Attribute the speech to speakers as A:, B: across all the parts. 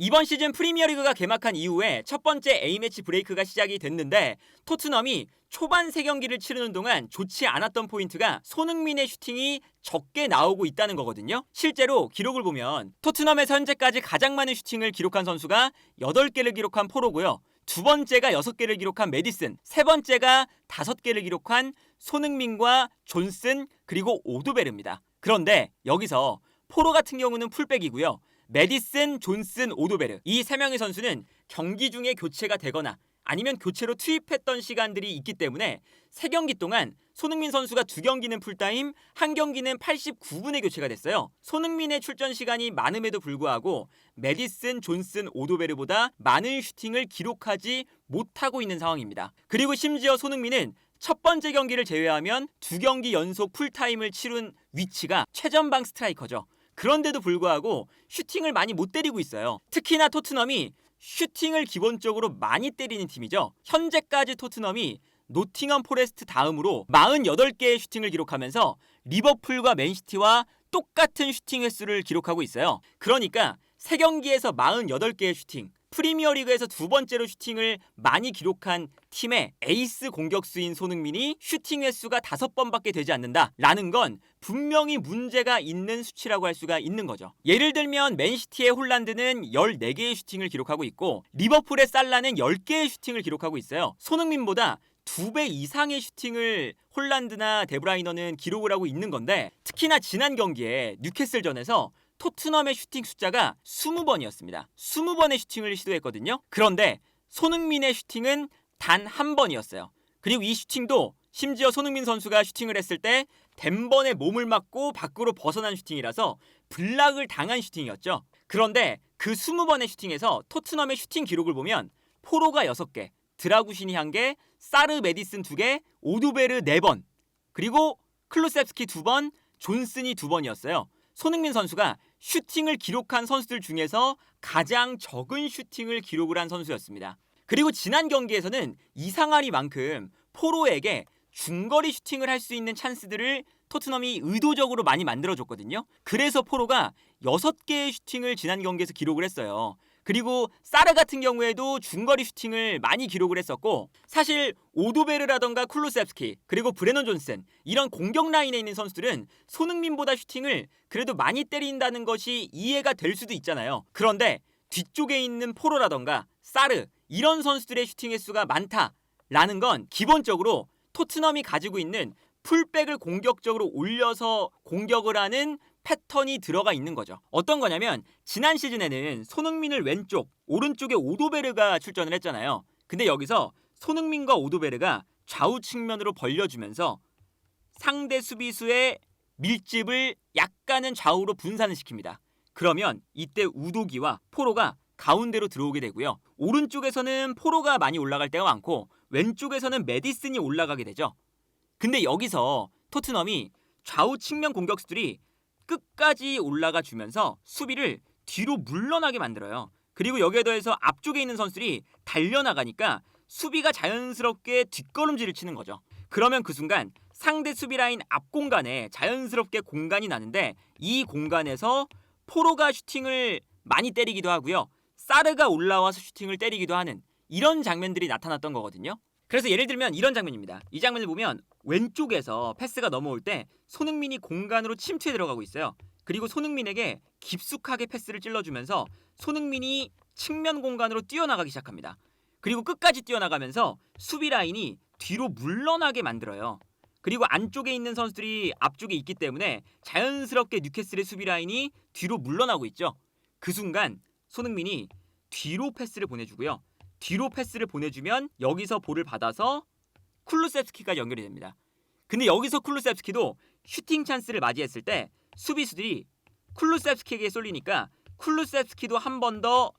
A: 이번 시즌 프리미어리그가 개막한 이후에 첫 번째 A매치 브레이크가 시작이 됐는데 토트넘이 초반 세 경기를 치르는 동안 좋지 않았던 포인트가 손흥민의 슈팅이 적게 나오고 있다는 거거든요. 실제로 기록을 보면 토트넘에서 현재까지 가장 많은 슈팅을 기록한 선수가 8개를 기록한 포로고요. 두 번째가 6개를 기록한 메디슨, 세 번째가 5개를 기록한 손흥민과 존슨 그리고 오도베르입니다. 그런데 여기서 포로 같은 경우는 풀백이고요. 메디슨, 존슨, 오도베르 이 세 명의 선수는 경기 중에 교체가 되거나 아니면 교체로 투입했던 시간들이 있기 때문에 세 경기 동안 손흥민 선수가 두 경기는 풀타임, 한 경기는 89분의 교체가 됐어요. 손흥민의 출전 시간이 많음에도 불구하고 메디슨, 존슨, 오도베르보다 많은 슈팅을 기록하지 못하고 있는 상황입니다. 그리고 심지어 손흥민은 첫 번째 경기를 제외하면 두 경기 연속 풀타임을 치룬 위치가 최전방 스트라이커죠. 그런데도 불구하고 슈팅을 많이 못 때리고 있어요. 특히나 토트넘이 슈팅을 기본적으로 많이 때리는 팀이죠. 현재까지 토트넘이 노팅엄 포레스트 다음으로 48개의 슈팅을 기록하면서 리버풀과 맨시티와 똑같은 슈팅 횟수를 기록하고 있어요. 그러니까 3경기에서 48개의 슈팅, 프리미어리그에서 두 번째로 슈팅을 많이 기록한 팀의 에이스 공격수인 손흥민이 슈팅 횟수가 다섯 번밖에 되지 않는다라는 건 분명히 문제가 있는 수치라고 할 수가 있는 거죠. 예를 들면 맨시티의 홀란드는 14개의 슈팅을 기록하고 있고 리버풀의 살라는 10개의 슈팅을 기록하고 있어요. 손흥민보다 두 배 이상의 슈팅을 홀란드나 데브라이너는 기록을 하고 있는 건데 특히나 지난 경기에 뉴캐슬전에서 토트넘의 슈팅 숫자가 20번이었습니다. 20번의 슈팅을 시도했거든요. 그런데 손흥민의 슈팅은 단 한 번이었어요. 그리고 이 슈팅도 심지어 손흥민 선수가 슈팅을 했을 때 덴번에 몸을 맞고 밖으로 벗어난 슈팅이라서 블락을 당한 슈팅이었죠. 그런데 그 20번의 슈팅에서 토트넘의 슈팅 기록을 보면 포로가 6개, 드라구신이 1개, 사르 메디슨 2개, 오두베르 4번, 그리고 클루셉스키 2번, 존슨이 2번이었어요. 손흥민 선수가 슈팅을 기록한 선수들 중에서 가장 적은 슈팅을 기록을 한 선수였습니다. 그리고 지난 경기에서는 이상하리만큼 포로에게 중거리 슈팅을 할 수 있는 찬스들을 토트넘이 의도적으로 많이 만들어줬거든요. 그래서 포로가 6개의 슈팅을 지난 경기에서 기록을 했어요. 그리고 사르 같은 경우에도 중거리 슈팅을 많이 기록을 했었고 사실 오도베르라던가 쿨루셉스키 그리고 브레넌 존슨 이런 공격 라인에 있는 선수들은 손흥민보다 슈팅을 그래도 많이 때린다는 것이 이해가 될 수도 있잖아요. 그런데 뒤쪽에 있는 포로라던가 사르 이런 선수들의 슈팅 횟수가 많다라는 건 기본적으로 토트넘이 가지고 있는 풀백을 공격적으로 올려서 공격을 하는 패턴이 들어가 있는 거죠. 어떤 거냐면 지난 시즌에는 손흥민을 왼쪽, 오른쪽에 오도베르가 출전을 했잖아요. 근데 여기서 손흥민과 오도베르가 좌우 측면으로 벌려주면서 상대 수비수의 밀집을 약간은 좌우로 분산을 시킵니다. 그러면 이때 우도기와 포로가 가운데로 들어오게 되고요. 오른쪽에서는 포로가 많이 올라갈 때가 많고 왼쪽에서는 메디슨이 올라가게 되죠. 근데 여기서 토트넘이 좌우 측면 공격수들이 끝까지 올라가 주면서 수비를 뒤로 물러나게 만들어요. 그리고 여기에 더해서 앞쪽에 있는 선수들이 달려나가니까 수비가 자연스럽게 뒷걸음질을 치는 거죠. 그러면 그 순간 상대 수비 라인 앞 공간에 자연스럽게 공간이 나는데 이 공간에서 포로가 슈팅을 많이 때리기도 하고요. 사르가 올라와서 슈팅을 때리기도 하는 이런 장면들이 나타났던 거거든요. 그래서 예를 들면 이런 장면입니다. 이 장면을 보면 왼쪽에서 패스가 넘어올 때 손흥민이 공간으로 침투해 들어가고 있어요. 그리고 손흥민에게 깊숙하게 패스를 찔러주면서 손흥민이 측면 공간으로 뛰어나가기 시작합니다. 그리고 끝까지 뛰어나가면서 수비 라인이 뒤로 물러나게 만들어요. 그리고 안쪽에 있는 선수들이 앞쪽에 있기 때문에 자연스럽게 뉴캐슬의 수비 라인이 뒤로 물러나고 있죠. 그 순간 손흥민이 뒤로 패스를 보내주고요. 뒤로 패스를 보내주면 여기서 볼을 받아서 쿨루셉스키가 연결이 됩니다. 근데 여기서 쿨루셉스키도 슈팅 찬스를 맞이했을 때 수비수들이 쿨루셉스키에게 쏠리니까 쿨루셉스키도 한 번 더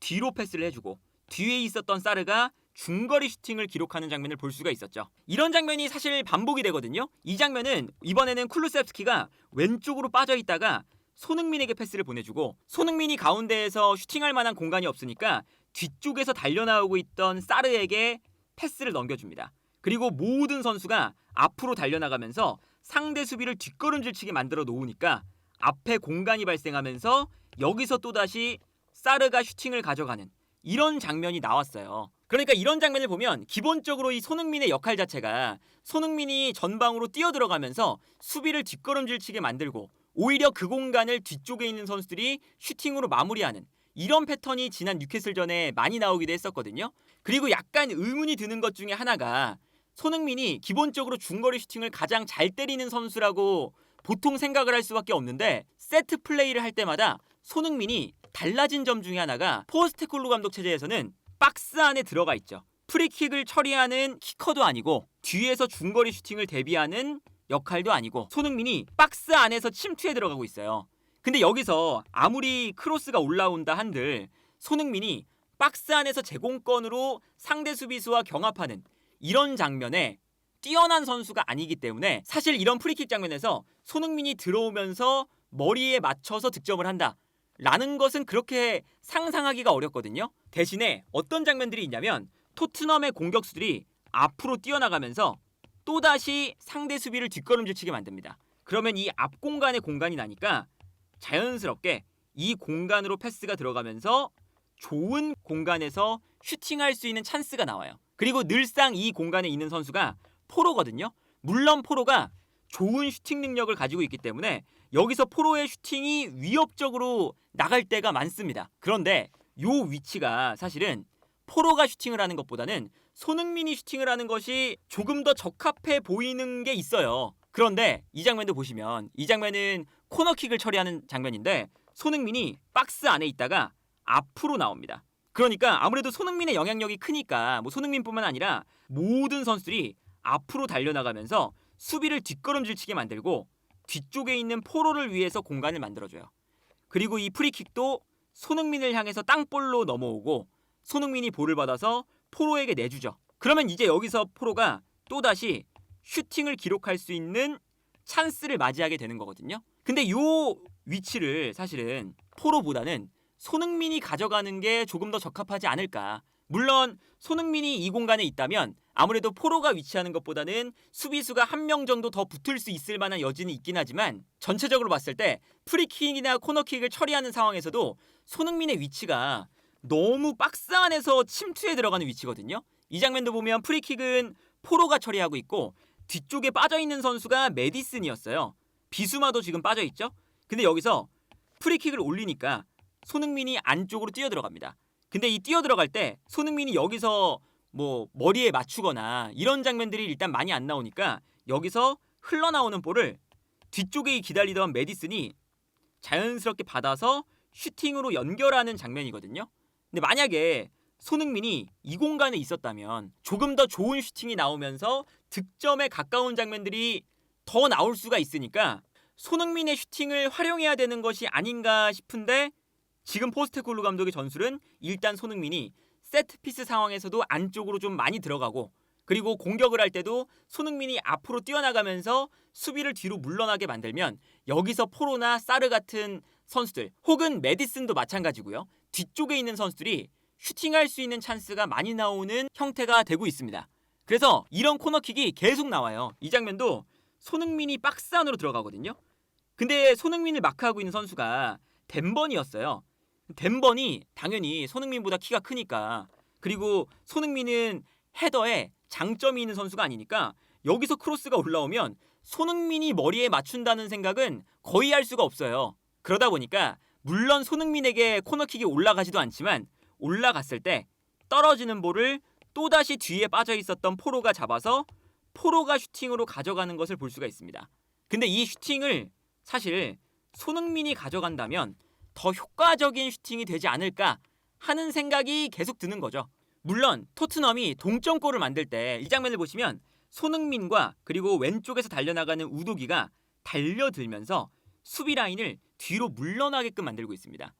A: 뒤로 패스를 해주고 뒤에 있었던 사르가 중거리 슈팅을 기록하는 장면을 볼 수가 있었죠. 이런 장면이 사실 반복이 되거든요. 이 장면은 이번에는 쿨루셉스키가 왼쪽으로 빠져 있다가 손흥민에게 패스를 보내주고 손흥민이 가운데에서 슈팅할 만한 공간이 없으니까 뒤쪽에서 달려나오고 있던 사르에게 패스를 넘겨줍니다. 그리고 모든 선수가 앞으로 달려나가면서 상대 수비를 뒷걸음질치게 만들어 놓으니까 앞에 공간이 발생하면서 여기서 또다시 사르가 슈팅을 가져가는 이런 장면이 나왔어요. 그러니까 이런 장면을 보면 기본적으로 이 손흥민의 역할 자체가 손흥민이 전방으로 뛰어들어가면서 수비를 뒷걸음질 치게 만들고 오히려 그 공간을 뒤쪽에 있는 선수들이 슈팅으로 마무리하는 이런 패턴이 지난 뉴캐슬전에 많이 나오기도 했었거든요. 그리고 약간 의문이 드는 것 중에 하나가 손흥민이 기본적으로 중거리 슈팅을 가장 잘 때리는 선수라고 보통 생각을 할 수밖에 없는데 세트 플레이를 할 때마다 손흥민이 달라진 점 중에 하나가 포스테콜루 감독 체제에서는 박스 안에 들어가 있죠. 프리킥을 처리하는 키커도 아니고 뒤에서 중거리 슈팅을 대비하는 역할도 아니고 손흥민이 박스 안에서 침투에 들어가고 있어요. 근데 여기서 아무리 크로스가 올라온다 한들 손흥민이 박스 안에서 제공권으로 상대 수비수와 경합하는 이런 장면에 뛰어난 선수가 아니기 때문에 사실 이런 프리킥 장면에서 손흥민이 들어오면서 머리에 맞춰서 득점을 한다. 라는 것은 그렇게 상상하기가 어렵거든요. 대신에 어떤 장면들이 있냐면 토트넘의 공격수들이 앞으로 뛰어나가면서 또다시 상대 수비를 뒷걸음질 치게 만듭니다. 그러면 이 앞 공간에 공간이 나니까 자연스럽게 이 공간으로 패스가 들어가면서 좋은 공간에서 슈팅할 수 있는 찬스가 나와요. 그리고 늘상 이 공간에 있는 선수가 포로거든요. 물론 포로가 좋은 슈팅 능력을 가지고 있기 때문에 여기서 포로의 슈팅이 위협적으로 나갈 때가 많습니다. 그런데 요 위치가 사실은 포로가 슈팅을 하는 것보다는 손흥민이 슈팅을 하는 것이 조금 더 적합해 보이는 게 있어요. 그런데 이 장면도 보시면 이 장면은 코너킥을 처리하는 장면인데 손흥민이 박스 안에 있다가 앞으로 나옵니다. 그러니까 아무래도 손흥민의 영향력이 크니까 뭐 손흥민뿐만 아니라 모든 선수들이 앞으로 달려나가면서 수비를 뒷걸음질치게 만들고 뒤쪽에 있는 포로를 위해서 공간을 만들어줘요. 그리고 이 프리킥도 손흥민을 향해서 땅볼로 넘어오고 손흥민이 볼을 받아서 포로에게 내주죠. 그러면 이제 여기서 포로가 또다시 슈팅을 기록할 수 있는 찬스를 맞이하게 되는 거거든요. 근데 요 위치를 사실은 포로보다는 손흥민이 가져가는 게 조금 더 적합하지 않을까. 물론 손흥민이 이 공간에 있다면 아무래도 포로가 위치하는 것보다는 수비수가 한 명 정도 더 붙을 수 있을 만한 여지는 있긴 하지만 전체적으로 봤을 때 프리킥이나 코너킥을 처리하는 상황에서도 손흥민의 위치가 너무 박스 안에서 침투에 들어가는 위치거든요. 이 장면도 보면 프리킥은 포로가 처리하고 있고 뒤쪽에 빠져 있는 선수가 메디슨이었어요. 비수마도 지금 빠져 있죠. 근데 여기서 프리킥을 올리니까 손흥민이 안쪽으로 뛰어 들어갑니다. 근데 이 뛰어 들어갈 때 손흥민이 여기서 뭐 머리에 맞추거나 이런 장면들이 일단 많이 안 나오니까 여기서 흘러나오는 볼을 뒤쪽에 기다리던 메디슨이 자연스럽게 받아서 슈팅으로 연결하는 장면이거든요. 근데 만약에 손흥민이 이 공간에 있었다면 조금 더 좋은 슈팅이 나오면서 득점에 가까운 장면들이 더 나올 수가 있으니까 손흥민의 슈팅을 활용해야 되는 것이 아닌가 싶은데 지금 포스테콜루 감독의 전술은 일단 손흥민이 세트피스 상황에서도 안쪽으로 좀 많이 들어가고 그리고 공격을 할 때도 손흥민이 앞으로 뛰어나가면서 수비를 뒤로 물러나게 만들면 여기서 포로나 사르 같은 선수들 혹은 메디슨도 마찬가지고요. 뒤쪽에 있는 선수들이 슈팅할 수 있는 찬스가 많이 나오는 형태가 되고 있습니다. 그래서 이런 코너킥이 계속 나와요. 이 장면도 손흥민이 박스 안으로 들어가거든요. 근데 손흥민을 마크하고 있는 선수가 덴번이었어요. 덴번이 당연히 손흥민보다 키가 크니까 그리고 손흥민은 헤더에 장점이 있는 선수가 아니니까 여기서 크로스가 올라오면 손흥민이 머리에 맞춘다는 생각은 거의 할 수가 없어요. 그러다 보니까 물론 손흥민에게 코너킥이 올라가지도 않지만 올라갔을 때 떨어지는 볼을 또다시 뒤에 빠져 있었던 포로가 잡아서 포로가 슈팅으로 가져가는 것을 볼 수가 있습니다. 근데 이 슈팅을 사실 손흥민이 가져간다면 더 효과적인 슈팅이 되지 않을까 하는 생각이 계속 드는 거죠. 물론 토트넘이 동점골을 만들 때 이 장면을 보시면 손흥민과 그리고 왼쪽에서 달려나가는 우도기가 달려들면서 수비 라인을 뒤로 물러나게끔 만들고 있습니다.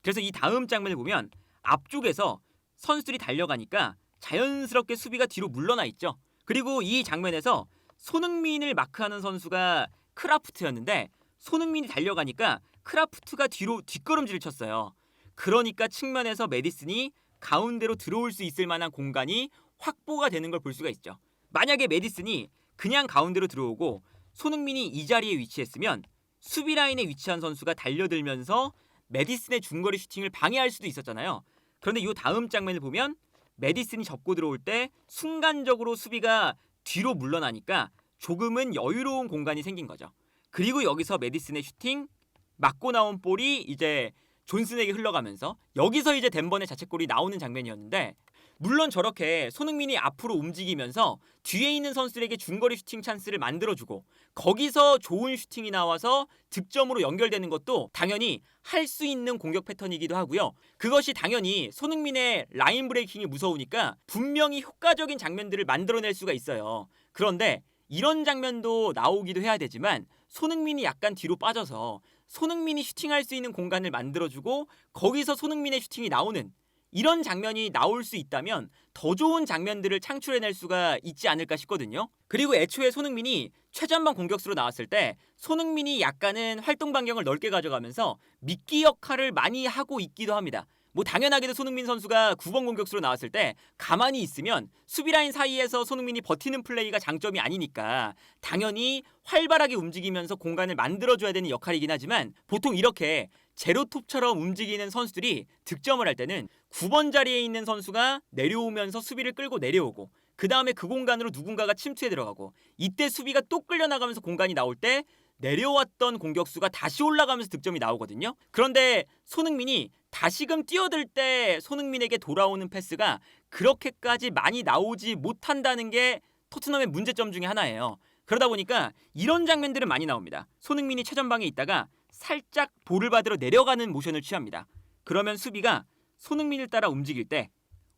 A: 그래서 이 다음 장면을 보면 앞쪽에서 선수들이 달려가니까 자연스럽게 수비가 뒤로 물러나 있죠. 그리고 이 장면에서 손흥민을 마크하는 선수가 크라프트였는데 손흥민이 달려가니까 크라프트가 뒤로 뒷걸음질을 쳤어요. 그러니까 측면에서 메디슨이 가운데로 들어올 수 있을 만한 공간이 확보가 되는 걸 볼 수가 있죠. 만약에 메디슨이 그냥 가운데로 들어오고 손흥민이 이 자리에 위치했으면 수비 라인에 위치한 선수가 달려들면서 메디슨의 중거리 슈팅을 방해할 수도 있었잖아요. 그런데 이 다음 장면을 보면 메디슨이 접고 들어올 때 순간적으로 수비가 뒤로 물러나니까 조금은 여유로운 공간이 생긴 거죠. 그리고 여기서 메디슨의 슈팅 맞고 나온 볼이 이제 존슨에게 흘러가면서 여기서 이제 덴번의 자책골이 나오는 장면이었는데 물론 저렇게 손흥민이 앞으로 움직이면서 뒤에 있는 선수들에게 중거리 슈팅 찬스를 만들어주고 거기서 좋은 슈팅이 나와서 득점으로 연결되는 것도 당연히 할 수 있는 공격 패턴이기도 하고요. 그것이 당연히 손흥민의 라인 브레이킹이 무서우니까 분명히 효과적인 장면들을 만들어낼 수가 있어요. 그런데 이런 장면도 나오기도 해야 되지만 손흥민이 약간 뒤로 빠져서 손흥민이 슈팅할 수 있는 공간을 만들어주고 거기서 손흥민의 슈팅이 나오는 이런 장면이 나올 수 있다면 더 좋은 장면들을 창출해낼 수가 있지 않을까 싶거든요. 그리고 애초에 손흥민이 최전방 공격수로 나왔을 때 손흥민이 약간은 활동 반경을 넓게 가져가면서 미끼 역할을 많이 하고 있기도 합니다. 뭐 당연하게도 손흥민 선수가 9번 공격수로 나왔을 때 가만히 있으면 수비 라인 사이에서 손흥민이 버티는 플레이가 장점이 아니니까 당연히 활발하게 움직이면서 공간을 만들어줘야 되는 역할이긴 하지만 보통 이렇게 제로톱처럼 움직이는 선수들이 득점을 할 때는 9번 자리에 있는 선수가 내려오면서 수비를 끌고 내려오고 그 다음에 그 공간으로 누군가가 침투해 들어가고 이때 수비가 또 끌려나가면서 공간이 나올 때 내려왔던 공격수가 다시 올라가면서 득점이 나오거든요. 그런데 손흥민이 다시금 뛰어들 때 손흥민에게 돌아오는 패스가 그렇게까지 많이 나오지 못한다는 게 토트넘의 문제점 중에 하나예요. 그러다 보니까 이런 장면들은 많이 나옵니다. 손흥민이 최전방에 있다가 살짝 볼을 받으러 내려가는 모션을 취합니다. 그러면 수비가 손흥민을 따라 움직일 때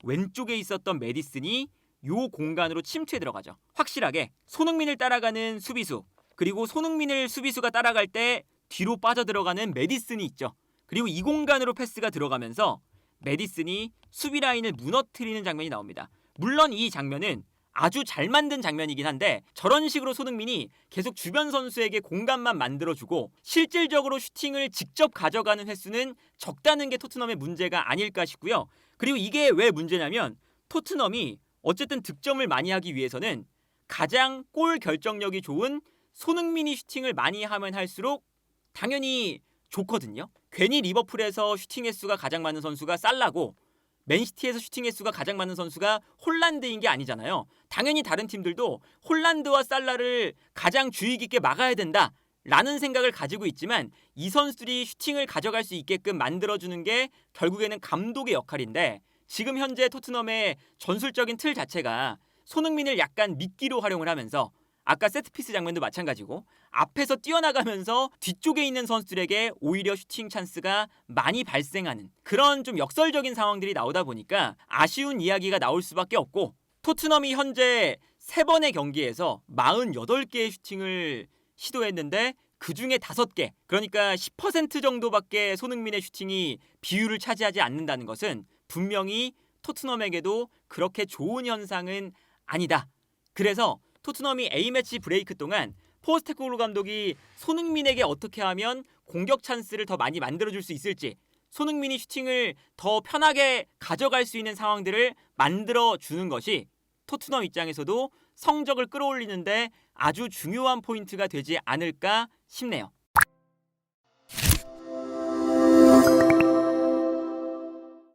A: 왼쪽에 있었던 메디슨이 요 공간으로 침투해 들어가죠. 확실하게 손흥민을 따라가는 수비수 그리고 손흥민을 수비수가 따라갈 때 뒤로 빠져 들어가는 메디슨이 있죠. 그리고 이 공간으로 패스가 들어가면서 메디슨이 수비 라인을 무너뜨리는 장면이 나옵니다. 물론 이 장면은 아주 잘 만든 장면이긴 한데 저런 식으로 손흥민이 계속 주변 선수에게 공간만 만들어주고 실질적으로 슈팅을 직접 가져가는 횟수는 적다는 게 토트넘의 문제가 아닐까 싶고요. 그리고 이게 왜 문제냐면 토트넘이 어쨌든 득점을 많이 하기 위해서는 가장 골 결정력이 좋은 손흥민이 슈팅을 많이 하면 할수록 당연히 좋거든요. 괜히 리버풀에서 슈팅 횟수가 가장 많은 선수가 살라고 맨시티에서 슈팅 횟수가 가장 많은 선수가 홀란드인 게 아니잖아요. 당연히 다른 팀들도 홀란드와 살라를 가장 주의 깊게 막아야 된다. 라는 생각을 가지고 있지만 이 선수들이 슈팅을 가져갈 수 있게끔 만들어주는 게 결국에는 감독의 역할인데 지금 현재 토트넘의 전술적인 틀 자체가 손흥민을 약간 미끼로 활용을 하면서 아까 세트피스 장면도 마찬가지고 앞에서 뛰어나가면서 뒤쪽에 있는 선수들에게 오히려 슈팅 찬스가 많이 발생하는 그런 좀 역설적인 상황들이 나오다 보니까 아쉬운 이야기가 나올 수밖에 없고 토트넘이 현재 세 번의 경기에서 48개의 슈팅을 시도했는데 그 중에 5개 그러니까 10% 정도밖에 손흥민의 슈팅이 비율을 차지하지 않는다는 것은 분명히 토트넘에게도 그렇게 좋은 현상은 아니다. 그래서 토트넘이 A매치 브레이크 동안 포스테코글루 감독이 손흥민에게 어떻게 하면 공격 찬스를 더 많이 만들어줄 수 있을지 손흥민이 슈팅을 더 편하게 가져갈 수 있는 상황들을 만들어 주는 것이 토트넘 입장에서도 성적을 끌어올리는데 아주 중요한 포인트가 되지 않을까 싶네요.